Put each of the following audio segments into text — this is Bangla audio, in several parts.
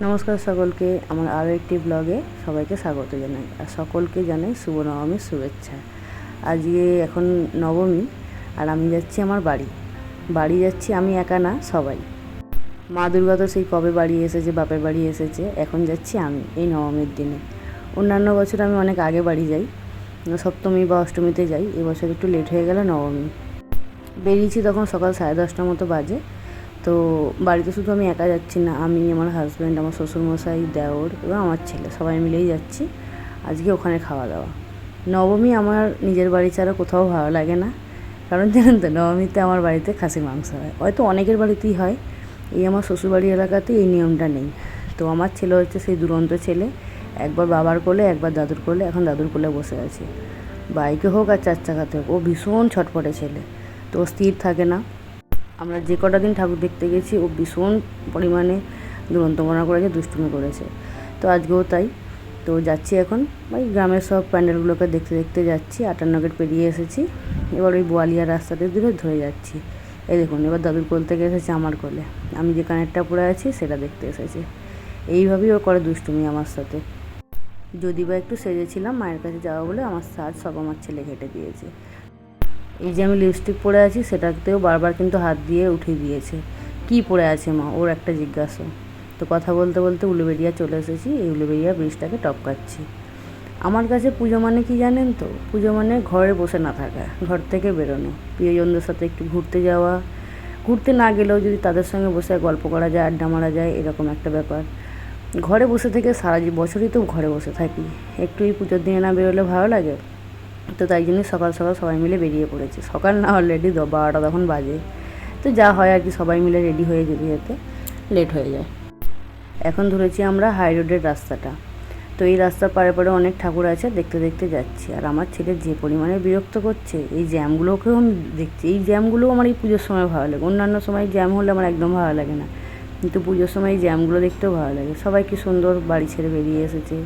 নমস্কার সকলকে, আমার আরও একটি ব্লগে সবাইকে স্বাগত জানাই, আর সকলকে জানাই শুভ নবমীর শুভেচ্ছা। আজকে এখন নবমী, আর আমি যাচ্ছি আমার বাড়ি। বাড়ি যাচ্ছি আমি একা না, সবাই। মা দুর্গা তো সেই কবে বাড়ি এসেছে, বাপের বাড়ি এসেছে, এখন যাচ্ছি আমি এই নবমীর দিনে। অন্যান্য বছর আমি অনেক আগে বাড়ি যাই, সপ্তমী বা অষ্টমীতে যাই, এবছর একটু লেট হয়ে গেল নবমী। বেরিয়েছি তখন সকাল সাড়ে দশটার মতো বাজে তো বাড়িতে শুধু আমি একা যাচ্ছি না, আমি, আমার হাজব্যান্ড আমার শ্বশুরমশাই, দেওর এবং আমার ছেলে, সবাই মিলেই যাচ্ছি। আজকে ওখানে খাওয়া দাওয়া। নবমী আমার নিজের বাড়ি ছাড়া কোথাও ভালো লাগে না। কারণ জানেন তো, নবমীতে আমার বাড়িতে খাসির মাংস হয়। হয়তো অনেকের বাড়িতেই হয়। এই আমার শ্বশুরবাড়ি এলাকাতে এই নিয়মটা নেই। তো আমার ছেলে হচ্ছে সেই দুরন্ত ছেলে। একবার বাবার কোলে, একবার দাদুর কোলে। এখন দাদুর কোলে বসে আছে। বাইকে হোক আর চার চাকাতে হোক, ও ভীষণ ছটপটে ছেলে। তো স্থির থাকে না। আমরা যে কটা দিন ঠাকুর দেখতে গেছি, ও ভীষণ পরিমাণে দুরন্তমনা করেছে, দুষ্টুমি করেছে। তো আজকেও তাই। তো যাচ্ছি এখন। ওই গ্রামের সব প্যান্ডেলগুলোকে দেখতে দেখতে যাচ্ছি। আটান্ন গেট পেরিয়ে এসেছি। এবার ওই বোয়ালিয়া রাস্তাতে দূরে ধরে যাচ্ছি। এই দেখুন, এবার দাদুর কোল থেকে এসেছে আমার কোলে। আমি যে কানেরটা পরে আছি, সেটা দেখতে এসেছে। এইভাবেই ও করে দুষ্টুমি আমার সাথে। যদি বা একটু সেজেছিলাম, মায়ের কাছে যাওয়া বলে আমার সাজ সব আমার ছেলে ঘেটে দিয়েছে। এই যে আমি লিপস্টিক পরে আছি, সেটাতেও বারবার কিন্তু হাত দিয়ে উঠিয়ে দিয়েছে। কি পরে আছে মা? ওর একটা জিজ্ঞাসা। তো কথা বলতে বলতে উলুবেড়িয়া চলে এসেছি। এই উলুবেড়িয়া ব্রিজটাকে টপকাচ্ছি। আমার কাছে পুজো মানে কি জানেন তো? পুজো মানে ঘরে বসে না থাকা, ঘর থেকে বেরোনো। প্রিয়জনদের সাথে একটু ঘুরতে যাওয়া। ঘুরতে না গেলেও যদি তাদের সঙ্গে বসে গল্প করা যায়, আড্ডা মারা যায়, এরকম একটা ব্যাপার। ঘরে বসে থেকে সারা বছরই তো ঘরে বসে থাকি। একটু এই পুজোর দিনে না বেরোলে ভালো লাগে? তো তাই জন্যই সকাল সকাল সবাই মিলে বেরিয়ে পড়েছে। সকাল না অলরেডি বারোটা তখন বাজে। তো যা হয় আর কি সবাই মিলে রেডি হয়ে যেতে যেতে। লেট হয়ে যায়। এখন ধরেছি আমরা হাই রোডের রাস্তাটা। তো এই রাস্তার পাড়ে পাড়ে অনেক ঠাকুর আছে দেখতে দেখতে যাচ্ছি। আর আমার ছেলে যে পরিমাণে বিরক্ত করছে এই জ্যামগুলোকেও আমি দেখছি। এই জ্যামগুলোও আমার এই পুজোর সময় ভালো লাগে। অন্যান্য সময় জ্যাম হলে আমার একদম ভালো লাগে না। কিন্তু পুজোর সময় এই জ্যামগুলো দেখতেও ভালো লাগে। সবাই কি সুন্দর বাড়ি ছেড়ে বেরিয়ে এসেছে।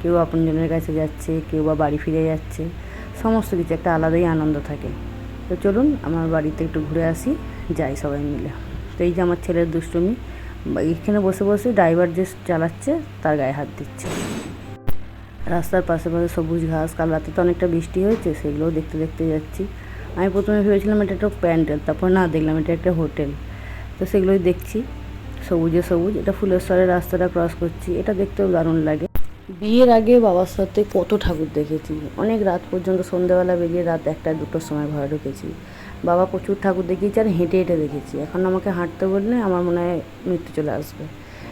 কেউ আপনজনের কাছে যাচ্ছে কেউ বা বাড়ি ফিরে যাচ্ছে। সমস্ত কিছু, একটা আলাদাই আনন্দ থাকে। তো চলুন, আমার বাড়িতে একটু ঘুরে আসি, যাই সবাই মিলে। তো এই যে আমার ছেলের দুষ্টুমি এখানে বসে বসে ড্রাইভার যে চালাচ্ছে, তার গায়ে হাত দিচ্ছে। রাস্তার পাশে পাশে সবুজ ঘাস, কাল রাতে তো অনেকটা বৃষ্টি হয়েছে, সেগুলোও দেখতে দেখতে যাচ্ছি। আমি প্রথমে ভেবেছিলাম এটা একটা প্যান্ডেল, তারপর না দেখলাম এটা একটা হোটেল। তো সেগুলোই দেখছি, সবুজে সবুজ, এটা ফুলের ফুলেশ্বরের রাস্তাটা ক্রস করছি, এটা দেখতেও দারুণ লাগে। বিয়ের আগে বাবার সাথে কত ঠাকুর দেখেছি। অনেক রাত পর্যন্ত সন্ধ্যেবেলা বেরিয়ে রাত একটা, দুটোর সময় ঘরে ঢুকেছি। বাবা প্রচুর ঠাকুর দেখিয়েছি আর হেঁটে হেঁটে দেখেছি। এখন আমাকে হাঁটতে বললে আমার মনে হয় মৃত্যু চলে আসবে।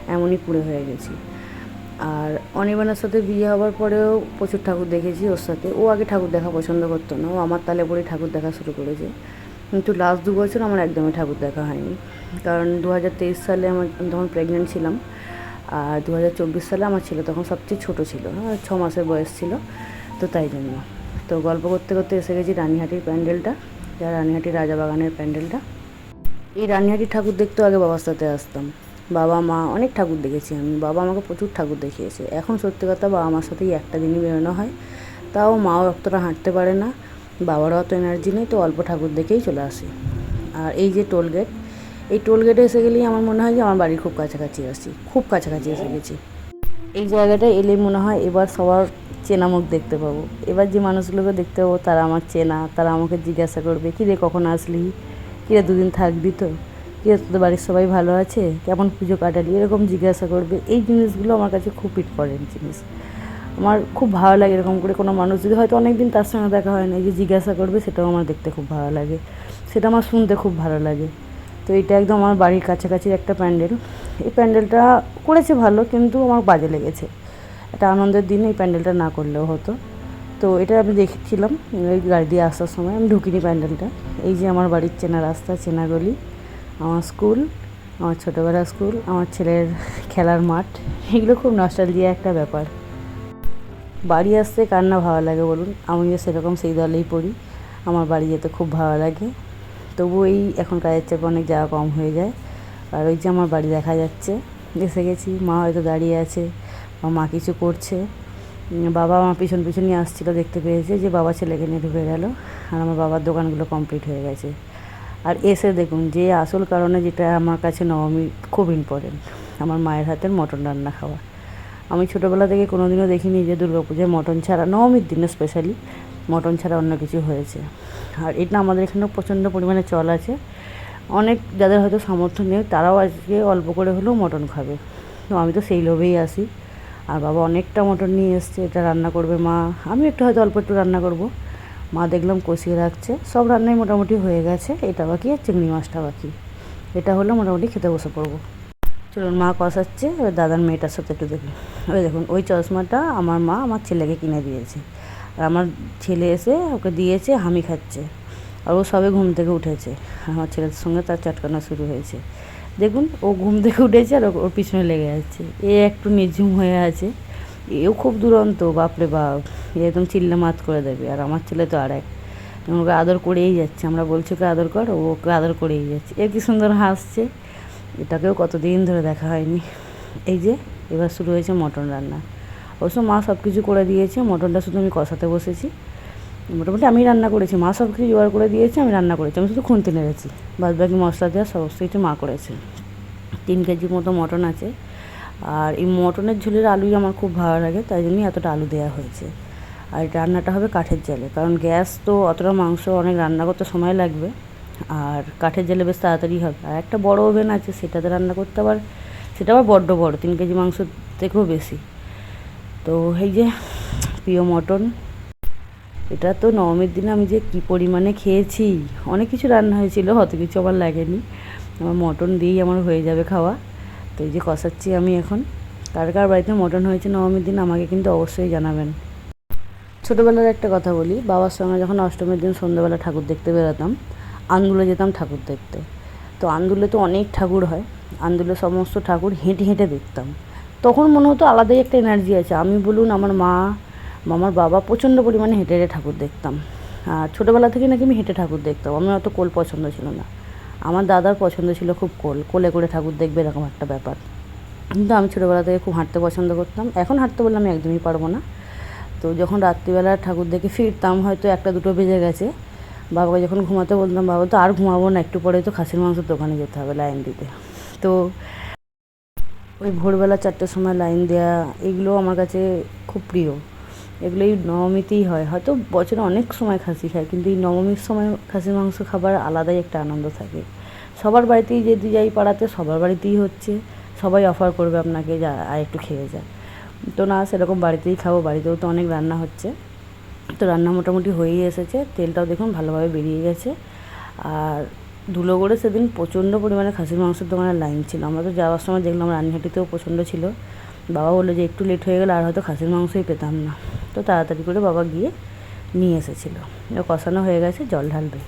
এমনই পুড়ে হয়ে গেছি। আর অনির্বাণের সাথে বিয়ে হওয়ার পরেও প্রচুর ঠাকুর দেখেছি ওর সাথে। ও আগে ঠাকুর দেখা পছন্দ করতো না। ও আমার তালে পরে ঠাকুর দেখা শুরু করেছে। কিন্তু লাস্ট দু বছর আমার একদমই ঠাকুর দেখা হয়নি। কারণ দু হাজার তেইশ সালে আমার আমি তখন প্রেগনেন্ট ছিলাম আর দু হাজার চব্বিশ সালে আমার ছেলে তখন সবচেয়ে ছোটো ছিল হ্যাঁ, ছ মাসের বয়স ছিল তো তাই জন্য। তো গল্প করতে করতে এসে গেছি রানীহাটির প্যান্ডেলটা যা রানীহাটির রাজাবাগানের প্যান্ডেলটা। এই রানীহাটির ঠাকুর দেখতেও আগে বাবার সাথে আসতাম। বাবা মা অনেক ঠাকুর দেখেছি আমি। বাবা আমাকে প্রচুর ঠাকুর দেখিয়েছে। এখন সত্যি কথা বাবা মার সাথেই একটা দিনই বেরোনো হয়। তাও মাও অতটা হাঁটতে পারে না। বাবারও অত এনার্জি নেই তো অল্প ঠাকুর দেখেই চলে আসি। আর এই যে টোল গেট এই টোল গেটে এসে গেলেই আমার মনে হয় যে আমার বাড়ির খুব কাছাকাছি আসি খুব কাছাকাছি এসে গেছি। এই জায়গাটায় এলেই মনে হয় এবার সবার চেনা মুখ দেখতে পাবো। এবার যে মানুষগুলোকে দেখতে পাবো, তারা আমার চেনা, তারা আমাকে জিজ্ঞাসা করবে, কী রে, কখন আসলি? কী রে, দুদিন থাকবি তো? কী রে, তোদের বাড়ির সবাই ভালো আছে? কেমন পুজো কাটালি? এরকম জিজ্ঞাসা করবে। এই জিনিসগুলো আমার কাছে খুব ইম্পর্টেন্ট জিনিস। আমার খুব ভালো লাগে এরকম করে কোনো মানুষ যদি হয়তো অনেক দিন তার সঙ্গে দেখা হয় না যে জিজ্ঞাসা করবে, সেটাও আমার দেখতে খুব ভালো লাগে। সেটা আমার শুনতে খুব ভালো লাগে। তো এটা একদম আমার বাড়ির কাছাকাছি একটা প্যান্ডেল। এই প্যান্ডেলটা করেছে ভালো, কিন্তু আমার বাজে লেগেছে। একটা আনন্দের দিনে এই প্যান্ডেলটা না করলেও হতো। তো এটা আমি দেখেছিলাম ওই গাড়ি দিয়ে আসার সময়, আমি ঢুকিনি প্যান্ডেলটা। এই যে আমার বাড়ির চেনা রাস্তা, চেনা গলি, আমার স্কুল, আমার ছোটোবেলার স্কুল, আমার ছেলের খেলার মাঠ, এগুলো খুব নষ্টাল নস্টালজিয়া একটা ব্যাপার। বাড়ি আসতে কার না ভালো লাগে বলুন? আমিও সেরকম সেই দলেই পড়ি। আমার বাড়ি যেতে খুব ভালো লাগে। তবু এই এখন কাজের চাপে অনেক যাওয়া কম হয়ে যায়। আর ওই যে আমার বাড়ি দেখা যাচ্ছে, এসে গেছি, মা হয়তো দাঁড়িয়ে আছে, বা মা কিছু করছে। বাবা আমার পিছন পিছনই আসছিল, দেখতে পেয়েছে যে বাবা ছেলেকে নিয়ে ঢুকে গেল, আর আমার বাবার দোকানগুলো কমপ্লিট হয়ে গেছে। আর এসে দেখুন যে আসল কারণে যেটা আমার কাছে নবমী খুব ইম্পর্টেন্ট আমার মায়ের হাতের মটন রান্না খাওয়া। আমি ছোটোবেলা থেকে কোনোদিনও দেখিনি যে দুর্গাপূজায় মটন ছাড়া, নবমীর দিনে স্পেশালি মটন ছাড়া অন্য কিছু হয়েছে। আর এটা আমাদের এখানেও প্রচণ্ড পরিমাণে চল আছে। অনেক যাদের হয়তো সামর্থ্য নেই, তারাও আজকে অল্প করে হলেও মটন খাবে। তো আমি তো সেই লোভেই আসি। আর বাবা অনেকটা মটন নিয়ে এসছে, এটা রান্না করবে মা। আমি একটু হয়তো অল্প একটু রান্না করব। মা দেখলাম কষিয়ে রাখছে। সব রান্নাই মোটামুটি হয়ে গেছে, এটা বাকি আর চিংড়ি মাছটা বাকি। এটা হলে মোটামুটি খেতে বসে পড়ব। চলুন মা কষাচ্ছে, এবার দাদার মেয়েটার সাথে একটু দেখুন ওই দেখুন, ওই চশমাটা আমার মা আমার ছেলেকে কিনে দিয়েছে। আর আমার ছেলে এসে ওকে দিয়েছে, হামি খাচ্ছে। আর ও সবে ঘুম থেকে উঠেছে। আমার ছেলের সঙ্গে তার চটকানো শুরু হয়েছে। দেখুন, ও ঘুম থেকে উঠেছে আর ওর পিছনে লেগে যাচ্ছে এ একটু নিঝুম হয়ে আছে। এও খুব দুরন্ত, বাপরে বাপ। একদম চিল্লা মাত করে দেবে। আর আমার ছেলে তো আর এক। ওকে আদর করেই যাচ্ছে। আমরা বলছি, ওকে আদর কর, ও ওকে আদর করেই যাচ্ছে। এ কি সুন্দর হাসছে। এটাকেও কতদিন ধরে দেখা হয়নি। এই যে, এবার শুরু হয়েছে মটন রান্না। অবশ্য মা সব কিছু করে দিয়েছে, মটনটা শুধু আমি কষাতে বসেছি। মোটামুটি আমি রান্না করেছি, মা সব কিছু জোগাড় করে দিয়েছে, আমি রান্না করেছি, আমি শুধু খুনতে নেড়েছি। বাদ বাকি মশলা দেওয়া সমস্ত কিছু মা করেছে। তিন কেজি মতো মটন আছে। আর এই মটনের ঝোলের আলুই আমার খুব ভালো লাগে, তাই জন্যই এতটা আলু দেওয়া হয়েছে। আর রান্নাটা হবে কাঠের জালে, কারণ গ্যাস তো অতটা মাংস অনেক রান্না করতে সময় লাগবে। আর কাঠের জালে বেশ তাড়াতাড়ি হবে। আর একটা বড় ওভেন আছে, সেটাতে রান্না করতে আবার, সেটা আবার বড্ড বড়, তিন কেজি মাংস থেকেও বেশি। তো এই যে প্রিয় মটন, এটা তো নবমীর দিনে আমি যে কী পরিমাণে খেয়েছি, অনেক কিছু রান্না হয়েছিল, অত কিছু আমার লাগেনি। আমার মটন দিয়েই আমার হয়ে যাবে খাওয়া। তো এই যে কষাচ্ছি আমি এখন। কার কার বাড়িতে মটন হয়েছে নবমীর দিন আমাকে কিন্তু অবশ্যই জানাবেন। ছোটোবেলার একটা কথা বলি, বাবার সঙ্গে যখন অষ্টমীর দিন সন্ধ্যাবেলা ঠাকুর দেখতে বেরোতাম আন্দুলে যেতাম ঠাকুর দেখতে। তো আন্দুলে তো অনেক ঠাকুর হয় আন্দুলে সমস্ত ঠাকুর হেঁটে হেঁটে দেখতাম। তখন মনে হতো আলাদাই একটা এনার্জি আছে। আমি বলুন, আমার মা আমার বাবা প্রচণ্ড পরিমাণে হেঁটে হেঁটে ঠাকুর দেখতাম। আর ছোটোবেলা থেকে নাকি আমি হেঁটে ঠাকুর দেখতাম। আমার অত কোল পছন্দ ছিল না। আমার দাদার পছন্দ ছিল খুব কোল। কোলে করে ঠাকুর দেখবে এরকম একটা ব্যাপার। কিন্তু আমি ছোটোবেলা থেকে খুব হাঁটতে পছন্দ করতাম। এখন হাঁটতে বললে আমি একদমই পারব না। তো যখন রাত্রিবেলা ঠাকুর দেখে ফিরতাম, হয়তো একটা দুটো বেজে গেছে। বাবাকে যখন ঘুমাতে বলতাম, বাবা তো আর ঘুমাবো না, একটু পরে তো খাসির মাংসের দোকানে যেতে হবে লাইন দিতে। তো ওই ভোরবেলা চারটের সময় লাইন দেওয়া এগুলো আমার কাছে খুব প্রিয়। এগুলো এই নবমীতেই হয়। হয়তো বছরে অনেক সময় খাসি খায়, কিন্তু এই নবমীর সময় খাসির মাংস খাবার আলাদাই একটা আনন্দ থাকে। সবার বাড়িতেই যদি যাই পাড়াতে, সবার বাড়িতেই হচ্ছে। সবাই অফার করবে আপনাকে, যা, আর একটু খেয়ে যা। তো না, সেরকম বাড়িতেই খাব, বাড়িতেও তো অনেক রান্না হচ্ছে। তো রান্না মোটামুটি হয়েই এসেছে। তেলটাও দেখুন ভালোভাবে বেরিয়ে গেছে। আর ধুলোগড়ে সেদিন প্রচণ্ড পরিমাণে খাসির মাংসের দোকানের লাইন ছিল। আমরা তো যাওয়ার সময় দেখলাম রানিহাটিতেও প্রচণ্ড ছিল। বাবা বলল যে একটু লেট হয়ে গেলে আর হয়তো খাসির মাংসই পেতাম না। তো তাড়াতাড়ি করে বাবা গিয়ে নিয়ে এসেছিল। কষানো হয়ে গেছে, জল ঢালবে।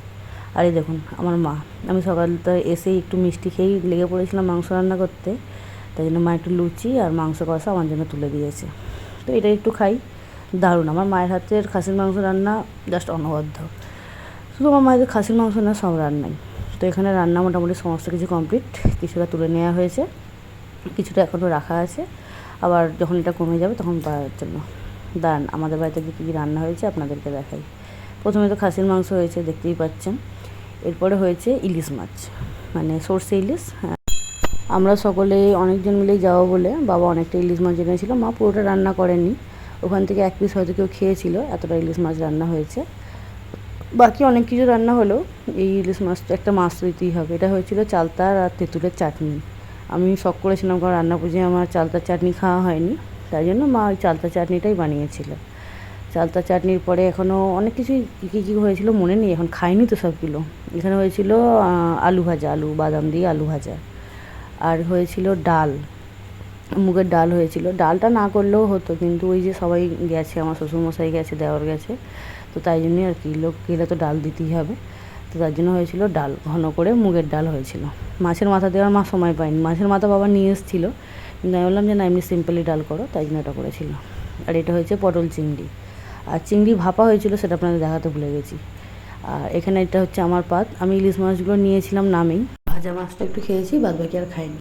আর এই দেখুন, আমার মা। আমি সকালটা এসেই একটু মিষ্টি খেয়েই লেগে পড়েছিলাম মাংস রান্না করতে। তাই জন্য মা একটু লুচি আর মাংস কষা আমার জন্য তুলে দিয়েছে। তো এটা একটু খাই। দারুণ। আমার মায়ের হাতের খাসির মাংস রান্না জাস্ট অনবদ্য। শুধু আমার মায়ের খাসির মাংস না, সব রান্নাই। তো এখানে রান্না মোটামুটি সমস্ত কিছু কমপ্লিট কিছুটা তুলে নেওয়া হয়েছে, কিছুটা এখনও রাখা আছে। আবার যখন এটা কমে যাবে তখন পাওয়ার জন্য। দাঁড়ান, আমাদের বাড়িতে কী কী রান্না হয়েছে আপনাদেরকে দেখাই। প্রথমে তো খাসির মাংস হয়েছে, দেখতেই পাচ্ছেন। এরপরে হয়েছে ইলিশ মাছ মানে সর্ষে ইলিশ হ্যাঁ। আমরা সকলে অনেকজন মিলেই যাব বলে বাবা অনেকটা ইলিশ মাছ এনেছিল। মা পুরোটা রান্না করেনি। ওখান থেকে এক পিস হয়তো কেউ খেয়েছিল, এতটা ইলিশ মাছ রান্না হয়েছে। বাকি অনেক কিছু রান্না হলো। এই ইলিশ মাছ তো একটা মাছ দিতেই হবে। এটা হয়েছিল চালতার আর তেঁতুলের চাটনি। আমি শখ করেছিলাম কারণ রান্না পুজোয় আমার চালতার চাটনি খাওয়া হয়নি। তাই জন্য মা ওই চালতা চাটনিটাই বানিয়েছিল। চালতা চাটনির পরে এখনও অনেক কিছুই কী কী হয়েছিল মনে নেই, এখন খাইনি তো সবগুলো এখানে হয়েছিল আলু ভাজা, আলু, বাদাম দিয়ে আলু ভাজা। আর হয়েছিল ডাল। মুগের ডাল হয়েছিল। ডালটা না করলেও হতো, কিন্তু ওই যে সবাই গেছে, আমার শ্বশুরমশাই গেছে দেওয়ার গেছে। তো তাই জন্যই আর কি, লোক গেলে তো ডাল দিতেই হবে। তো তার জন্য হয়েছিল ডাল, ঘন করে মুগের ডাল হয়েছিল। মাছের মাথা দেওয়ার মা সময় পায়নি। মাছের মাথা বাবা নিয়ে এসেছিল। কিন্তু আমি বললাম যে, না, এমনি সিম্পলি ডাল করো। তাই জন্য এটা করেছিল। আর এটা হয়েছে পটল চিংড়ি। আর চিংড়ি ভাপা হয়েছিল সেটা আপনাদের দেখাতে ভুলে গেছি। আর এখানে এটা হচ্ছে আমার পাত। আমি ইলিশ মাছগুলো নিয়েছিলাম নামেই। ভাজা মাছটা একটু খেয়েছি বাদ বাকি আর খাইনি।